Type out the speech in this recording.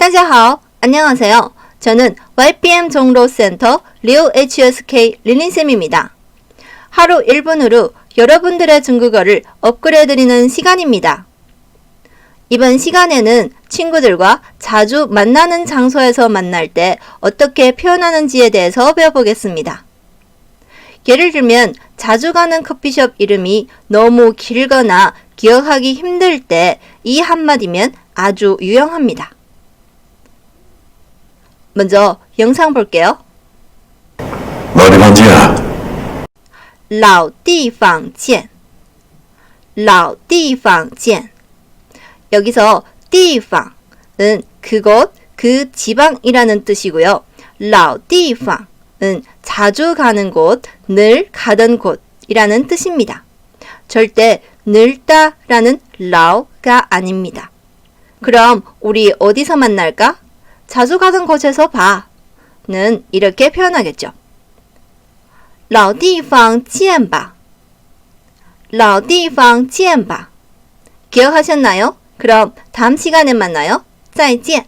大家好, 안녕하세요. 저는 YPM 종로센터 리오 HSK 릴린쌤입니다. 하루 1분으로 여러분들의 중국어를 업그레이드드리는 시간입니다. 이번 시간에는 친구들과 자주 만나는 장소에서 만날 때 어떻게 표현하는지에 대해서 배워보겠습니다. 예를 들면 자주 가는 커피숍 이름이 너무 길거나 기억하기 힘들 때 이 한마디면 아주 유용합니다. 먼저 영상 볼게요. 老地方见。老地方见.老地方见. 여기서 地方은 그곳, 그 지방이라는 뜻이고요. 老地方은 자주 가는 곳, 늘 가던 곳이라는 뜻입니다. 절대 늘다라는 라오가 아닙니다. 그럼 우리 어디서 만날까? 자주 가던 곳에서 봐. 는 이렇게 표현하겠죠. 老地方见吧.老地方见吧. 기억하셨나요? 그럼 다음 시간에 만나요. 再见.